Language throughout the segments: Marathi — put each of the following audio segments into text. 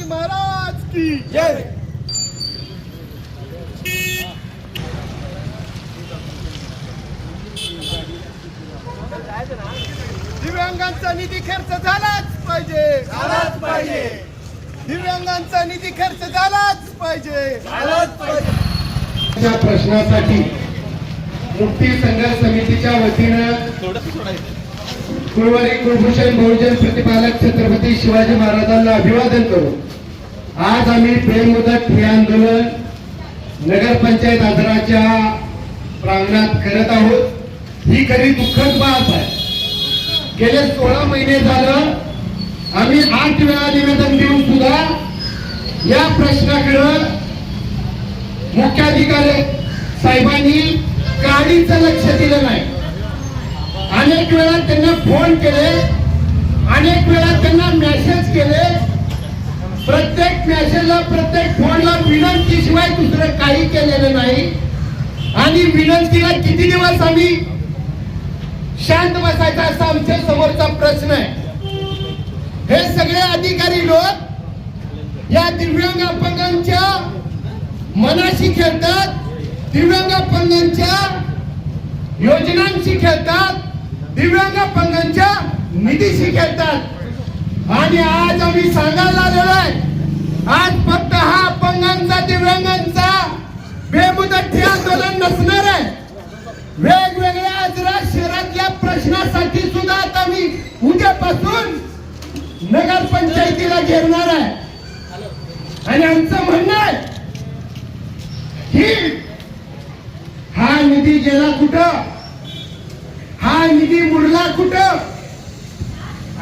शिवाजी महाराज की जय. दिव्यांगांचा निधी खर्च झालाच पाहिजे. झालाच पाहिजे. दिव्यांगांचा निधी खर्च झालाच पाहिजे. झालाच पाहिजे. या प्रश्नासाठी मुक्ती संघर्ष समितीच्या वतीनं कुलवारी कुलभूषण बहुजन प्रतिपालक छत्रपती शिवाजी महाराजांना अभिवादन करू. आज आम्ही बेमुदत हे आंदोलन नगरपंचायत आदराच्या प्रांगणात करत आहोत. ही खरी दुःखद बाब आहे. गेले सोळा महिने झालं. आम्ही आठ वेळा निवेदन देऊन सुद्धा या प्रश्नाकडं मुख्याधिकारी साहेबांनी गाडीचं लक्ष दिलं नाही. अनेक वेळा त्यांना फोन केले अनेक वेळा त्यांना मेसेज केले. प्रत्येक मेसेजला प्रत्येक फोनला विनंतीशिवाय दुसरं काही केलेलं नाही. आणि विनंतीला किती दिवस आम्ही शांत बसायचा असा आमच्या समोरचा प्रश्न आहे. हे सगळे अधिकारी लोक या दिव्यांग अपंगांच्या मनाशी खेळतात दिव्यांग अपंगांच्या योजनांशी खेळतात. दिव्यांग पंगांच्या निधीशी खेळतात. आणि आज आम्ही सांगायला आलेलो आहे आज फक्त हा अपंगांचा दिव्यांगांचा बेमुदत हे आंदोलन नसणार आहे. वेगवेगळ्या आजरा शहरातल्या प्रश्नासाठी सुद्धा आता मी उद्यापासून नगर पंचायतीला घेणार आहे. आणि आमचं म्हणणं आहे की हा निधी गेला कुठं? हा निधी बुडला कुठं?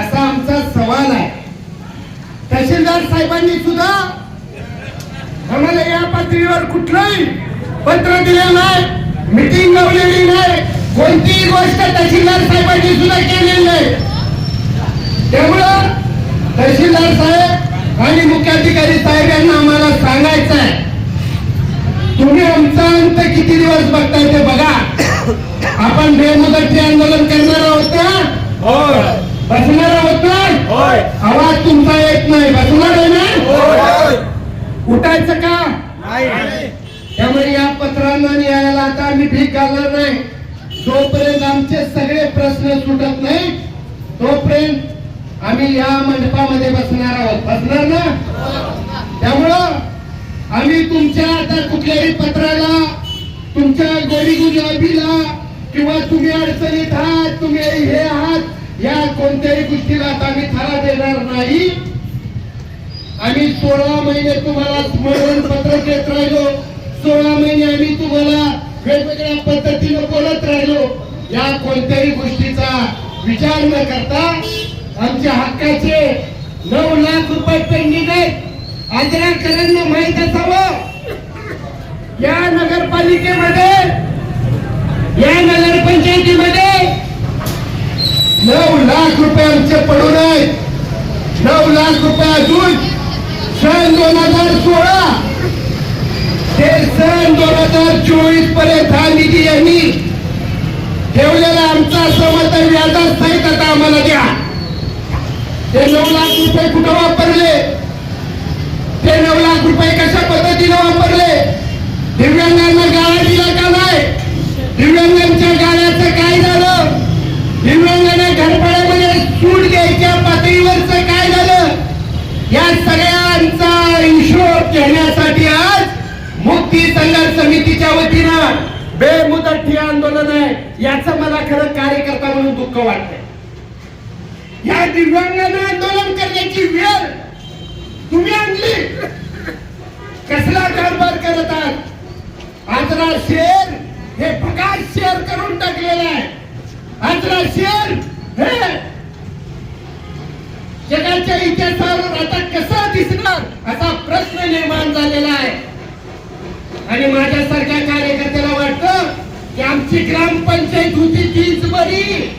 असा आमचा सवाल आहे. तहसीलदार साहेबांनी सुद्धा आम्हाला या पातळीवर कुठलंही पत्र दिलं नाही मिटिंग लावलेली नाही कोणतीही गोष्ट तहसीलदार साहेबांनी सुद्धा केलेली नाही. त्यामुळं तहसीलदार साहेब आणि मुख्याधिकारी साहेब यांना आम्हाला सांगायचं आहे तुम्ही आमचा अंत किती दिवस बघताय ते बघा. आपण बेमुदतचे आंदोलन करणार आहोत ना होय. बसणार आहोत ना होय. आवाज तुमचा येत नाही. बसणार आहे ना? उठायचं का? नाही. त्यामुळे या पत्रांना न्यायाला आता आम्ही भीक घालणार नाही. जोपर्यंत आमचे सगळे प्रश्न सुटत नाही तोपर्यंत आम्ही या मंडपामध्ये बसणार आहोत. बसणार ना? त्यामुळं आम्ही तुमच्या आता कुठल्याही पत्राला तुमच्या गोडी गुलाबीला किंवा तुम्ही अडचणीत आहात तुम्ही हे आहात या कोणत्याही गोष्टीला आता आम्ही थारा देणार नाही. आम्ही सोळा महिने तुम्हाला स्मरण पत्र देत राहिलो. सोळा महिने आम्ही तुम्हाला वेगवेगळ्या पद्धतीने बोलत राहिलो. या कोणत्याही गोष्टीचा विचार न करता आमच्या हक्काचे नऊ लाख रुपये पेंडिंग आहेत. आजराकरांना माहीत असावं. या नगरपालिकेमध्ये या नगरपंचायतीमध्ये नऊ लाख रुपये आमचे पडून आहेत. नऊ लाख रुपये अजून सन दोन हजार सोळा. ते सन दोन हजार चोवीसपर्यंत हा निधी यांनी ठेवलेला आमचा समर्थन व्याजात सहित आता आम्हाला द्या. ते नऊ लाख रुपये कुठं वापरले? ते नऊ लाख रुपये कशा पद्धतीने वापरले? दिव्यांगांना गाळा दिला का नाही दिव्यांगांच्या गाड्याचं काय झालं दिव्यांगांना घरपाड्यामध्ये सूट घ्यायच्या पातळीवरचं काय झालं या सगळ्यांचा हिशोब घेण्यासाठी आज मुक्ती संघर्ष समितीच्या वतीनं बेमुदत हे आंदोलन आहे. याच मला खरं कार्यकर्ता म्हणून दुःख वाटत या दिव्यांगांना आंदोलन करण्याची वेळ तुम्ही आणली. कसला कारभार करत आहात? आजरा शेर हे भगात शेअर करून टाकलेलं आहे. आजरा शेर हे जगाच्या इतिहासावर आता कसा दिसणार असा प्रश्न निर्माण झालेला आहे. आणि माझ्यासारख्या कार्यकर्त्याला वाटतं की आमची ग्रामपंचायत होती तीच बरी.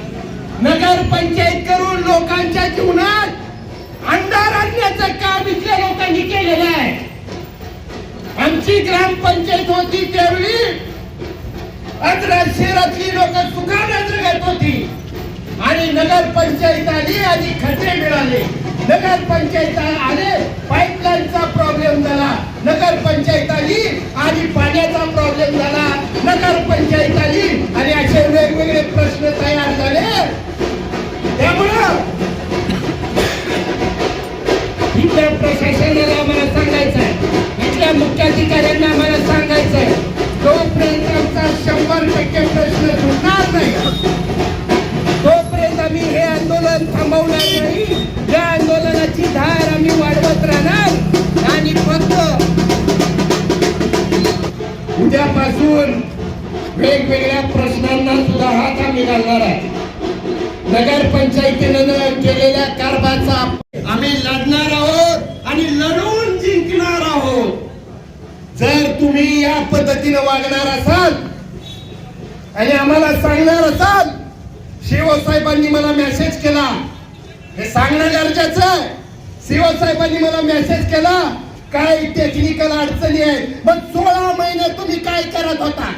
नगर पंचायत करून लोकांच्या जीवनात अंधार आणण्याचं काम इथल्या लोकांनी केलेलं आहे. आमची ग्रामपंचायत होती त्यावेळी अजरा शहरातली लोक सुखानं जगत होती. आणि नगर पंचायत आली आणि खड्डे मिळाले. नगर पंचायत आले पाईपलाईनचा प्रॉब्लेम झाला. नगर पंचायत आली आणि पाण्याचा प्रॉब्लेम झाला. नगर पंचायत आली आणि असे वेगवेगळे प्रश्न तयार झाले. त्यामुळं इथल्या प्रशासनाला आम्हाला सांगायचं आहे इथल्या मुख्याधिकाऱ्यांना आम्हाला सांगायचं आहे तोपर्यंत आमचा शंभर टक्के प्रश्न सुटणार नाही तोपर्यंत आम्ही हे आंदोलन थांबवणार नाही. उद्यापासून वेगवेगळ्या प्रश्नांना सुद्धा हात आम्ही घालणार आहे नगरपंचायतीनं केलेल्या कारभाराचा आम्ही लढणार आहोत आणि लढून जिंकणार आहोत. जर तुम्ही या पद्धतीनं वागणार असाल आणि आम्हाला सांगणार असाल शिवसाहेबांनी मला मेसेज केला. हे सांगणं गरजेचं शिवसाहेबांनी मला मेसेज केला. काय टेक्निकल अडचणी आहे मग सोळा महिने तुम्ही काय करत होता?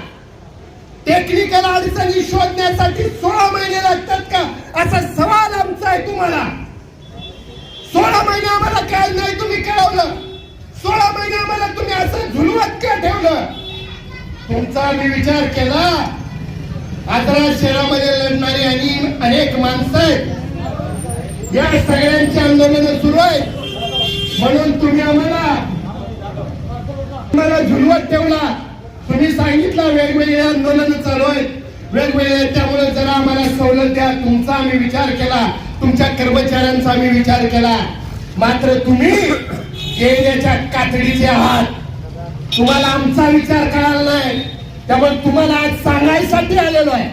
टेक्निकल अडचणी शोधण्यासाठी सोळा महिने लागतात का? असा सवाल आमचा आहे तुम्हाला. सोळा महिने आम्हाला काय नाही तुम्ही कळवलं. सोळा महिने आम्हाला तुम्ही असं झुलवत का ठेवलं? तुमचा मी विचार केला. आदरा शहरामध्ये लढणारी आणि अनेक माणसं आहेत. या सगळ्यांची आंदोलन सुरू आहेत. म्हणून तुम्ही आम्हाला आंदोलनाला झुलवत ठेवला तुम्ही सांगितलं वेगवेगळे आंदोलन चालू आहेत. वेगवेगळे त्यामुळे जरा आम्हाला सवलत द्या. तुमचा आम्ही विचार केला. तुमच्या कर्मचाऱ्यांचा आम्ही विचार केला. मात्र तुम्ही गेल्याच्या कातडीचे आहात. तुम्हाला आमचा विचार करायला नाही. त्यामुळे तुम्हाला आज सांगायसाठी आलेलो आहे.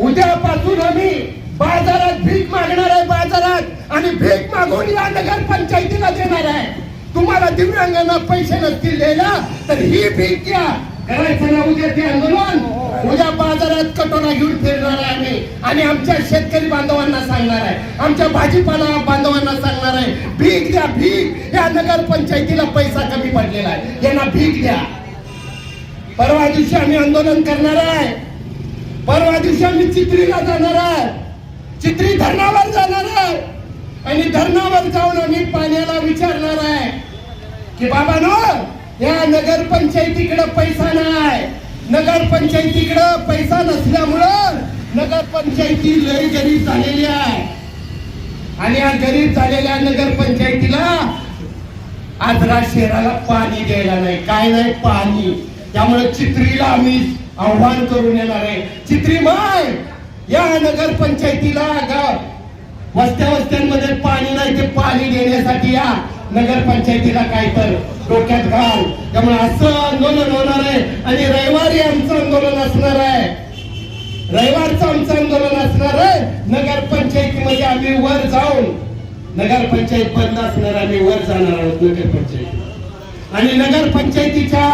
उद्यापासून आम्ही बाजारात भीक मागणार आहे बाजारात. आणि भीक मागून या नगर पंचायतीला देणार आहे. तुम्हाला दिव्यांगांना पैसे नसतील द्यायला तर ही भीक घ्या. करायचं ना उद्या ते आंदोलन. उद्या बाजारात कटोरा घेऊन फिरणार आहे आम्ही. आणि आमच्या शेतकरी बांधवांना सांगणार आहे. आमच्या भाजीपाला बांधवांना सांगणार आहे भीक द्या भीक. या नगर पंचायतीला पैसा कमी पडलेला आहे. यांना भीक द्या. परवा दिवशी आम्ही आंदोलन करणार आहे. परवा दिवशी आम्ही चित्रीला जाणार आहे. चित्री धरणावर जाणार आहे. आणि धरणावर जाऊन आम्ही पाण्याला विचारणार आहे की बाबा नो या नगर पंचायतीकडे पैसा नाही. नगर पंचायतीकडे पैसा नसल्यामुळं नगर पंचायती लय गरीब झालेली आहे. आणि या गरीब झालेल्या नगर पंचायतीला आजरा शहराला पाणी द्यायला नाही. काय नाही पाणी. त्यामुळे चित्रीला आम्ही आव्हान करून येणार आहे. चित्री माय या नगर पंचायतीला गाव वस्त्या वस्त्यांमध्ये पाणी नाही ते पाणी देण्यासाठी या नगर पंचायतीला काय तर डोक्यात घाल. त्यामुळे असं आंदोलन होणार आहे आणि रविवारी आमचं आंदोलन असणार आहे. रविवारचं आमचं आंदोलन असणार आहे. नगर पंचायतीमध्ये आम्ही वर जाऊन नगर पंचायत बंद असणार आम्ही वर जाणार आहोत नगर पंचायत आणि नगर पंचायतीच्या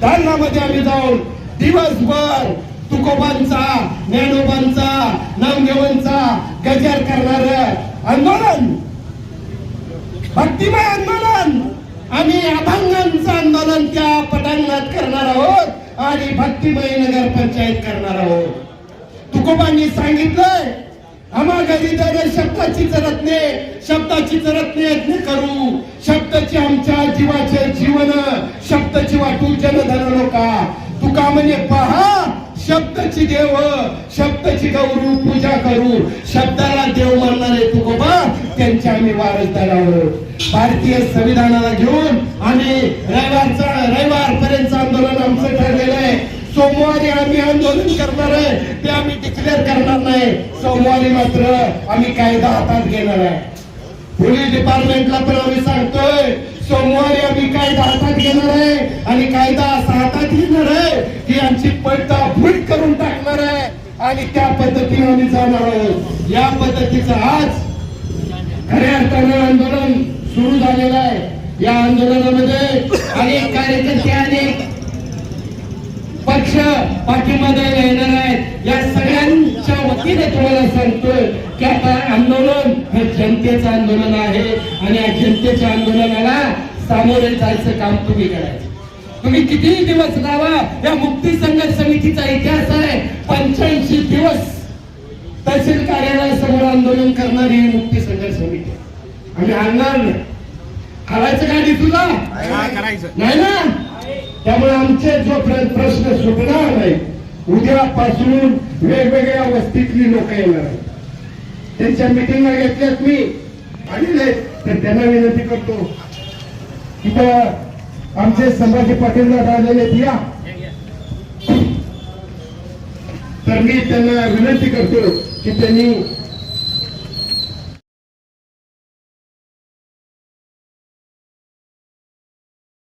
दालनामध्ये आम्ही जाऊन दिवसभर तुकोबांचा ज्ञानोबांचा नामदेवांचा गजर करणार आंदोलन. भक्तिमय आंदोलन आम्ही अभंगांचं आंदोलन त्या पटांगणात करणार आहोत आणि भक्तिमय नगर पंचायत करणार आहोत. तुकोबांनी सांगितलंय आम्हा घरी शब्दाची रत्ने शब्दाची रत्ने यज्ञ करू. शब्दाची आमच्या जीवाचे जीवन शब्दाची वाटू जनधन लोका. तुका म्हणे पहा शब्दची देव शब्दची गौरू पूजा करू. शब्दाला देव मानणारे तुकोबा त्यांचे आम्ही वारसदार आहोत भारतीय संविधानाला घेऊन आम्ही रविवारचा रविवार पर्यंत आंदोलन आमचं ठरलेलं आहे. सोमवारी आम्ही आंदोलन करणार आहे. ते आम्ही डिक्लेअर करणार नाही. सोमवारी मात्र आम्ही कायदा हातात घेणार आहे. पोलीस डिपार्टमेंटला पण आम्ही सांगतोय सोमवारी आम्ही कायदा हातात घेणार आहे आणि कायदा असा हातात घेणार आहे की आमची पडदा फुट करून टाकणार आहे आणि त्या पद्धतीने आम्ही जाणार आहोत. या पद्धतीचं आज खऱ्या अर्थानं आंदोलन सुरू झालेलं आहे. या आंदोलनामध्ये अनेक कार्यकर्ते अनेक पक्ष पाठीमध्ये येणार आहेत. या सगळ्यांच्या वतीने तुम्हाला सांगतोय की आता आंदोलन हे जनतेचं आंदोलन आहे आणि या जनतेच्या आंदोलनाला सामोरे जायचं काम तुम्ही करायचं. तुम्ही कितीही दिवस लावा या मुक्ती संघर्ष समितीचा इतिहास आहे. पंच्याऐंशी दिवस तहसील कार्यालयासमोर आंदोलन करणारी ही मुक्ती संघर्ष समिती. आम्ही आणणार नाही. हलायचं का डी तुला? नाही ना? त्यामुळे आमचे जोपर्यंत प्रश्न सुटणार नाही उद्यापासून वेगवेगळ्या वस्तीतली लोक येणार आहेत. त्यांच्या मीटिंगला घेतल्यात मी. आलेले तर त्यांना विनंती करतो इथं आमचे संभाजी पाटील राहिलेले या. तर मी त्यांना विनंती करतो की त्यांनी